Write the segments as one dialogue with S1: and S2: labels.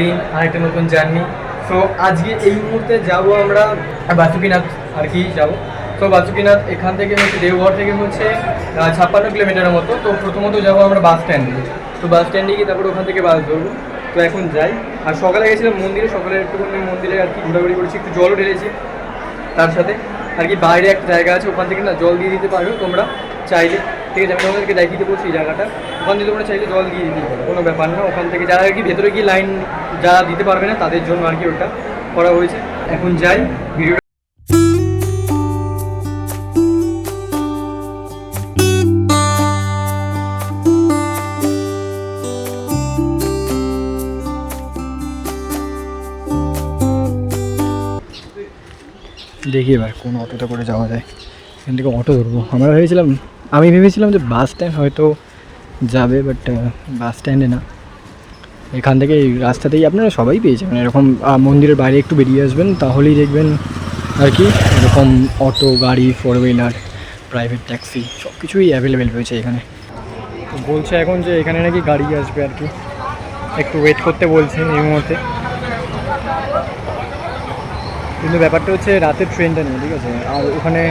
S1: দিন আরেকটা নতুন জার্নি। সো আজকে এই মুহূর্তে যাব আমরা বাসুকিনাথ আর কি যাব। তো বাসুকিনাথ এখান থেকে হচ্ছে দেওঘর থেকে হচ্ছে ছাপ্পান্ন কিলোমিটারের মতো। তো প্রথমত যাব আমরা বাস স্ট্যান্ডে। তো বাস স্ট্যান্ডে গিয়ে তারপর ওখান থেকে বাস ধরবো। তো এখন যাই। আর সকালে গেছিলাম মন্দিরে, সকালে একটুখানি মন্দিরে আর কি ঘোরাঘুরি করেছি, একটু জলও ঢেলেছি তার সাথে। আর কি বাইরে একটা জায়গা আছে, ওখান থেকে না জল দিয়ে দিতে পারবে তোমরা, চাইলে। আছে আমি তোমাদেরকে দেবো সেই জায়গাটা। ওখান থেকে তোমরা চাইলে জল দিয়ে দিতে পারো কোনো ব্যাপার না। ওখান থেকে যারা আর কি ভেতরে গিয়ে লাইন যারা দিতে পারবে না, তাদের জন্য আর কি ওটা করা হয়েছে। এখন যাই ভিডিও দেখি এবার কোন অটোতে করে যাওয়া যায়। এখান থেকে অটো ধরবো। আমরা ভেবেছিলাম, আমি ভেবেছিলাম যে বাস স্ট্যান্ড হয়তো যাবে বাট বাস স্ট্যান্ডে না। এখান থেকে রাস্তাতেই আপনারা সবাই পেয়ে যাবেন এরকম মন্দিরের বাইরে একটু বেরিয়ে আসবেন, তাহলেই দেখবেন আর কি, এরকম অটো, গাড়ি ফোর হুইলার প্রাইভেট ট্যাক্সি সব কিছুই অ্যাভেলেবেল রয়েছে এখানে। বলছে এখন যে এখানে নাকি গাড়ি আসবে আর কি। একটু ওয়েট করতে বলছেন এই মুহূর্তে। কিন্তু ব্যাপারটা হচ্ছে রাতের ট্রেনটা নিয়ে ঠিক আছে? আর ওখানে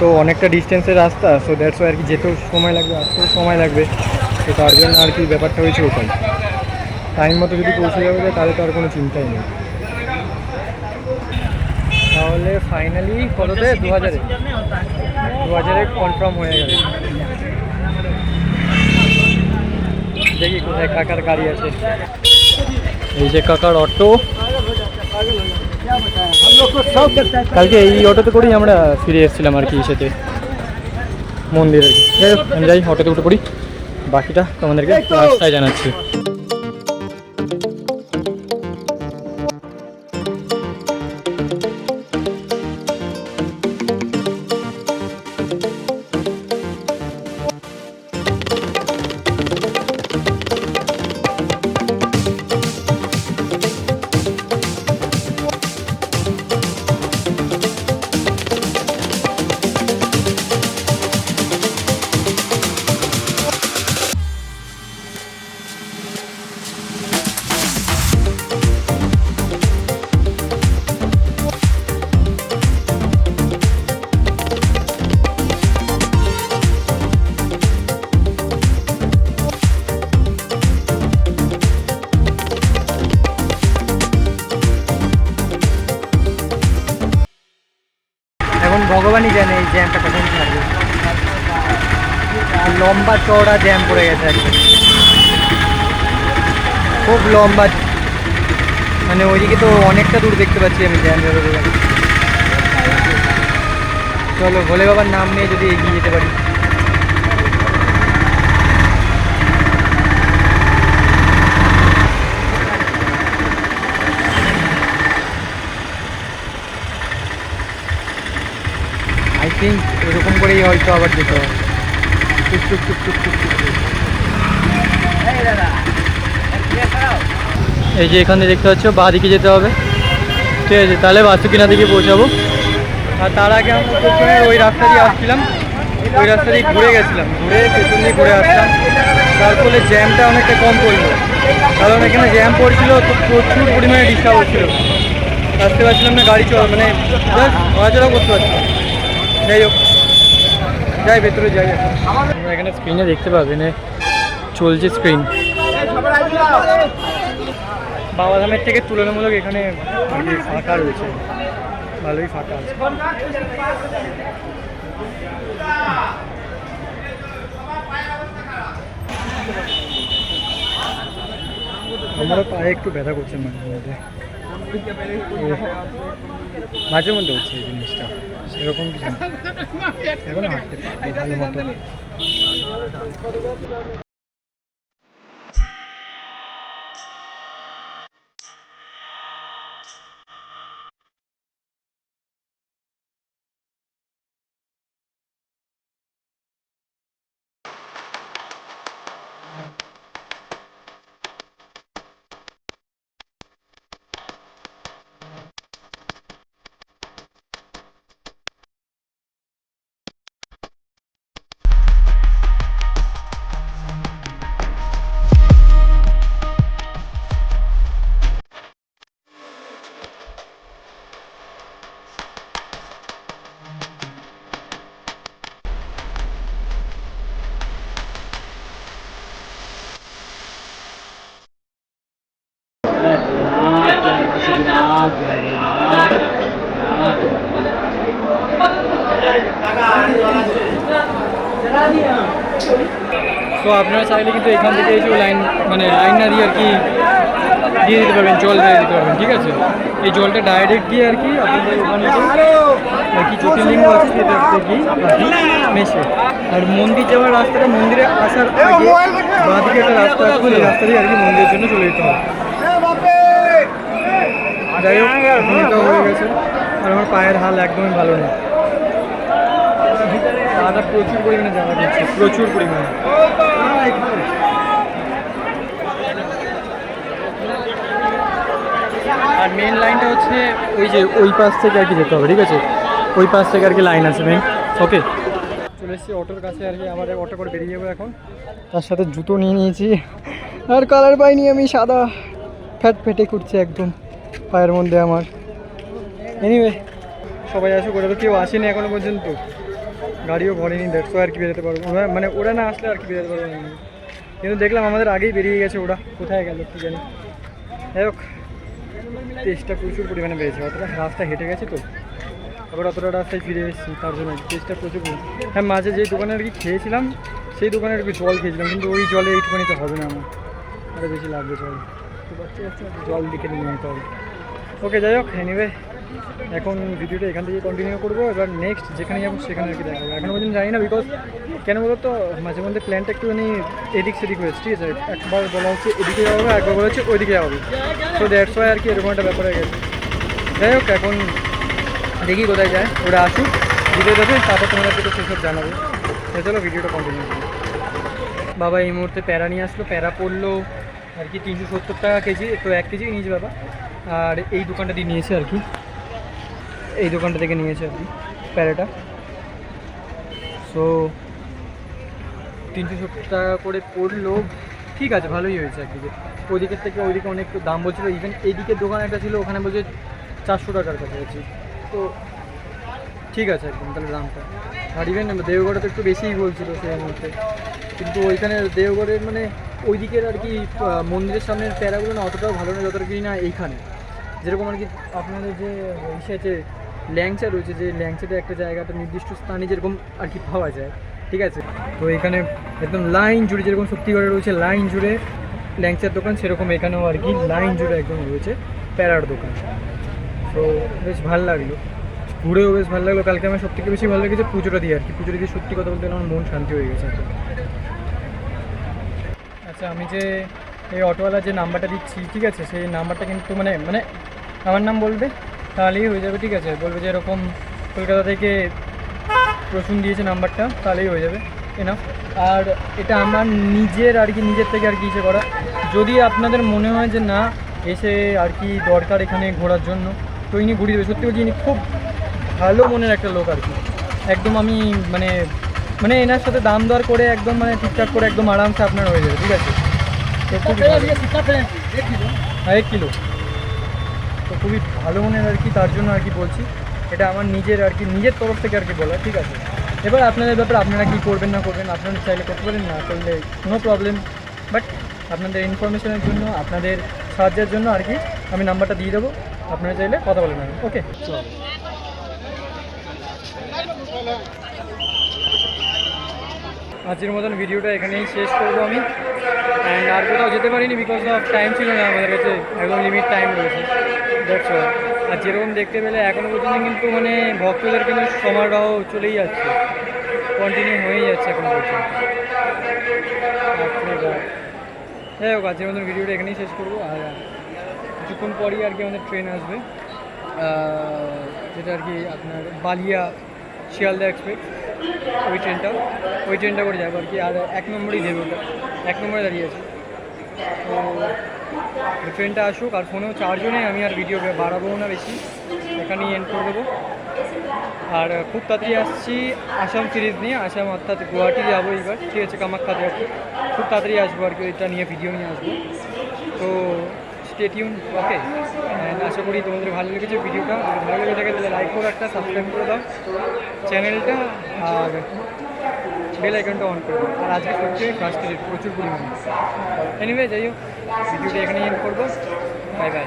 S1: তো অনেকটা ডিস্টেন্সের রাস্তা সো দ্যাটস আর কি যেতেও সময় লাগবে আসতেও সময় লাগবে। তো তার জন্য আর কি ব্যাপারটা হয়েছে ওটাই টাইম মতো যদি পৌঁছে যাবে তাহলে তো আর কোনো চিন্তাই নেই। তাহলে ফাইনালি কততে? দু হাজারে দু হাজারে কনফার্ম হয়ে গেল। দেখি কোথায় কাকার গাড়ি আছে। এই যে কাকার অটো। কালকে এই অটোতে করেই আমরা ফিরে এসেছিলাম আর কি সেতে মন্দিরে যাই হোক, আমি যাই অটোতে উঠে পড়ি। বাকিটা তোমাদেরকে রাস্তায় জানাচ্ছি। ভগবানই জানে এই জ্যামটা কখন ছাড়বে। লম্বা চওড়া জ্যাম পড়ে গেছে একদম। খুব লম্বা। মানে ওইদিকে তো অনেকটা দূর দেখতে পাচ্ছি আমি জ্যাম চলো ভোলে বাবার নাম নিয়ে যদি এগিয়ে যেতে পারি। আই থিঙ্ক এরকম করেই হয়তো আবার যেতে হবে। এই যে এখানে দেখতে পাচ্ছ বাঁ দিকে যেতে হবে। ঠিক আছে, তাহলে বাসুকিনা দিকে পৌঁছাবো। আর তার আগে আমরা ওই রাস্তা দিয়ে আসছিলাম। ওই রাস্তা দিয়ে ঘুরে গেছিলাম। ঘুরে পেছন দিয়ে ঘুরে আসলাম। তার ফলে জ্যামটা অনেকটা কম পড়ল। কারণ এখানে জ্যাম পড়ছিল, তো প্রচুর পরিমাণে ডিস্টার্ব হচ্ছিল। আসতে পারছিলাম না গাড়ি চল মানে জাস্ট করতে পারছিলাম। যাই হোক। যাই, ভেতরে যাই এখন। এখানে স্ক্রিনে দেখতে পাবেন চলছে স্ক্রিন বাবাধামের থেকে তুলনামূলক এখানে আর ফাঁকা রয়েছে। ভালোই ফাঁকা আছে। আমারও পায়ে একটু ব্যথা করছে মাঝে মধ্যে। মাঝে মধ্যে হচ্ছে এই জিনিসটা। সেরকম কিছু এখন হাঁটতে ভালো মতো। তো আপনারা চাইলে কিন্তু এখান থেকে এসে লাইন মানে লাইন না দিয়ে আর কি দিয়ে দিতে পারবেন, জল দিয়ে দিতে পারবেন, ঠিক আছে? এই জলটা ডাইরেক্ট গিয়ে আর কি আপনাদের আর কি জ্যোতির্লিঙ্গ আছে আর কি মেশে। আর মন্দির যাওয়ার রাস্তাটা মন্দিরে আসার আগে বাঁদিকে একটা রাস্তা আছে সেই রাস্তা দিয়ে আর কি মন্দিরের জন্য চলে যেতে হবে। যাই হোক এখনটাও হয়ে গেছে আর আমার পায়ের হাল একদমই ভালো নেই। দাদা প্রচুর পরিমাণে জামা দিচ্ছে প্রচুর পরিমাণে। আর মেন লাইনটা হচ্ছে ওই যে ওই পাশ থেকে আর কি যেতে হবে ঠিক আছে? ওই পাশ থেকে আর কি লাইন আছে মেন ওকে চলে এসেছি অটোর কাছে আর কি আমার অটো করে বেরিয়ে যাব এখন। তার সাথে জুতো নিয়ে নিয়েছি আর কালার পাইনি আমি সাদা। ফ্যাট ফেটে করছে একদম। পায়ের মধ্যে আমার। এনিওয়ে সবাই আসুক ওরা তো কেউ আসেনি এখনও পর্যন্ত। গাড়িও ভরেনি দেখছ আর কি বেরোতে পারব। মানে ওরা না আসলে আর কি বেরোতে পারব না। কিন্তু দেখলাম আমাদের আগেই বেরিয়ে গেছে ওরা। কোথায় গেল কি জানি। যাই হোক টেস্টটা প্রচুর পরিমাণে বেড়েছে। অতটা রাস্তা হেঁটে গেছে তো। আবার অতটা রাস্তায় ফিরে এসেছি, তার জন্য টেস্টটা প্রচুর পরিমাণে। হ্যাঁ মাঝে যে দোকানে আর কি খেয়েছিলাম, সেই দোকানে আর কি জল খেয়েছিলাম, কিন্তু ওই জলে এইটুখানি তো হবে না আমার। আরও বেশি লাগবে জল। জল দিকে নিয়ে নিতে হবে। ওকে, যাই হোক এনিওয়ে এখন ভিডিওটা এখান থেকে কন্টিনিউ করব। এবার নেক্সট যেখানে যাব, সেখানে আর কি দেখাবো। এখনও পর্যন্ত জানি না বিকজ কেন বলো তো মাঝে মধ্যে প্ল্যানটা একটুখানি এদিক সেদিক হয়েছে ঠিক আছে? একবার বলা হচ্ছে এদিকে যাওয়া হবে, একবার বলা হচ্ছে ওইদিকে যাওয়া হবে। তো দ্যাটস ওয়াই আর কি এরকম একটা ব্যাপার হয়ে গেছে। যাই হোক, এখন দেখি কোথায় যায়। ওরা আসুক ভিডিও দেবে তারপর তোমাদেরকে তো সেসব জানাব। চলো, ভিডিওটা কন্টিনিউ করি। বাবা, এই মুহূর্তে প্যারা নিয়ে আসলো, প্যারা পড়ল, আর কি তিনশো সত্তর টাকা কেজি তো এক কেজি নিয়েছে বাবা। আর এই দোকানটা দিয়ে নিয়েছে আর কি। এই দোকানটা থেকে নিয়েছে আর কি, প্যারাটা। সো তিনশো সত্তর টাকা করে পড়ল। ঠিক আছে, ভালোই হয়েছে আর কি। যে ওদিকের থেকে ওইদিকে অনেক দাম বলছিলো। ইভেন এইদিকের দোকান একটা ছিল, ওখানে বলছে চারশো টাকার কাছাকাছি। তো, ঠিক আছে একদম, তাহলে দামটা। আর ইভেন দেওগড়ে তো একটু বেশিই বলছিল সেই মুহূর্তে। কিন্তু ওইখানে দেওগড়ের মানে ওই দিকের আর কি মন্দিরের সামনের প্যারাগুলো না অতটাও ভালো না, যতটা কি না এইখানে। যেরকম আর কি আপনাদের যে ইসে আছে, ল্যাংচা রয়েছে, যে ল্যাংচাটা একটা জায়গাটা নির্দিষ্ট স্থানে যেরকম আর কি পাওয়া যায়, ঠিক আছে? তো এখানে একদম লাইন জুড়ে যেরকম সত্যিকারে রয়েছে, লাইন জুড়ে ল্যাংচার দোকান, সেরকম এখানেও আর কি লাইন জুড়ে একদম রয়েছে প্যারার দোকান। তো বেশ ভালো লাগল। ঘুরেও বেশ ভালো লাগল। কালকে আমার সবথেকে বেশি ভালো লেগেছে পুজোটা দিয়ে আর কি। পুজোটা দিয়ে সত্যি কথা বলতে আমার মন শান্তি হয়ে গেছে। আচ্ছা আমি যে এই অটোওয়ালা যে নাম্বারটা দিচ্ছি, ঠিক আছে? সেই নাম্বারটা কিন্তু মানে মানে আমার নাম বলবে তাহলেই হয়ে যাবে ঠিক আছে? বলবে যে এরকম কলকাতা থেকে প্রসূন দিয়েছে নাম্বারটা তাহলেই হয়ে যাবে। এনা আর এটা আমার নিজের আর কি নিজের থেকে আর কি ইসে করা। যদি আপনাদের মনে হয় যে না এসে আর কি দরকার এখানে ঘোরার জন্য তো ইনি ঘুরিয়ে দেবে। সত্যি বলছি ইনি খুব ভালো মনের একটা লোক আর কি। একদম আমি মানে মানে এনার সাথে দাম দর করে একদম মানে ঠিকঠাক করে একদম আরামসে আপনার হয়ে যাবে ঠিক আছে? তো হ্যাঁ এক কিলো। তো খুবই ভালো মনের আর কি, তার জন্য আর কি বলছি। এটা আমার নিজের আর কি, নিজের তরফ থেকে আর কি বলা ঠিক আছে? এবার আপনাদের ব্যাপারে আপনারা কি করবেন, না করবেন, আপনারা চাইলে করতে পারেন, না করলে নো প্রবলেম বাট আপনাদের ইনফরমেশনের জন্য, আপনাদের সাহায্যের জন্য আর কি আমি নাম্বারটা দিয়ে দেবো। আপনারা চাইলে কথা বলে নেবেন ওকে আজকের মতন ভিডিওটা এখানেই শেষ করব আমি। অ্যান্ড আর কোথাও যেতে পারিনি বিকজ অফ টাইম ছিল না আমাদের কাছে, একদম লিমিট টাইম রয়েছে। অল আর যেরকম দেখতে পেলে এখনও পর্যন্ত কিন্তু মানে ভক্তদের কিন্তু সমারোহ চলেই যাচ্ছে। কন্টিনিউ হয়েই যাচ্ছে এখনও পর্যন্ত। বাপ। যাই হোক। আজকের মতন ভিডিওটা এখানেই শেষ করব। আর কিছুক্ষণ পরই আর কি আমাদের ট্রেন আসবে। যেটা আর কি আপনার বালিয়া শিয়ালদা এক্সপ্রেস, ওই ট্রেনটা ওই ট্রেনটা করে যাব আর কি। আর এক নম্বরেই দেবে ওটা, এক নম্বরে দাঁড়িয়ে আছে। তো ট্রেনটা আসুক, আর ফোনেও চার্জও নেই, আমি আর ভিডিও বাড়াবো না বেশি। এখানেই এন্ড করে দেবো। আর খুব তাড়াতাড়ি আসছি আসাম সিরিজ নিয়ে, আসাম অর্থাৎ গুয়াহাটি যাব এবার ঠিক আছে, কামাখ্যা যাব খুব তাড়াতাড়ি আসব আর কি এটা নিয়ে ভিডিও নিয়ে আসব। তো স্টেটিউন ওকে আশা করি তোমাদের ভালো লেগেছে ভিডিওটা। যদি ভালো লেগে থাকে, তাহলে লাইক করো একটা সাবস্ক্রাইব করে দাও। চ্যানেলটা আর বেল আইকনটা অন করে দাও। আর আজকে সত্যি ফার্স্ট প্রচুর পরিমাণে। এনিওয়ে যাই হোক, ভিডিওটা এখানেই এন্ড করব। Bye bye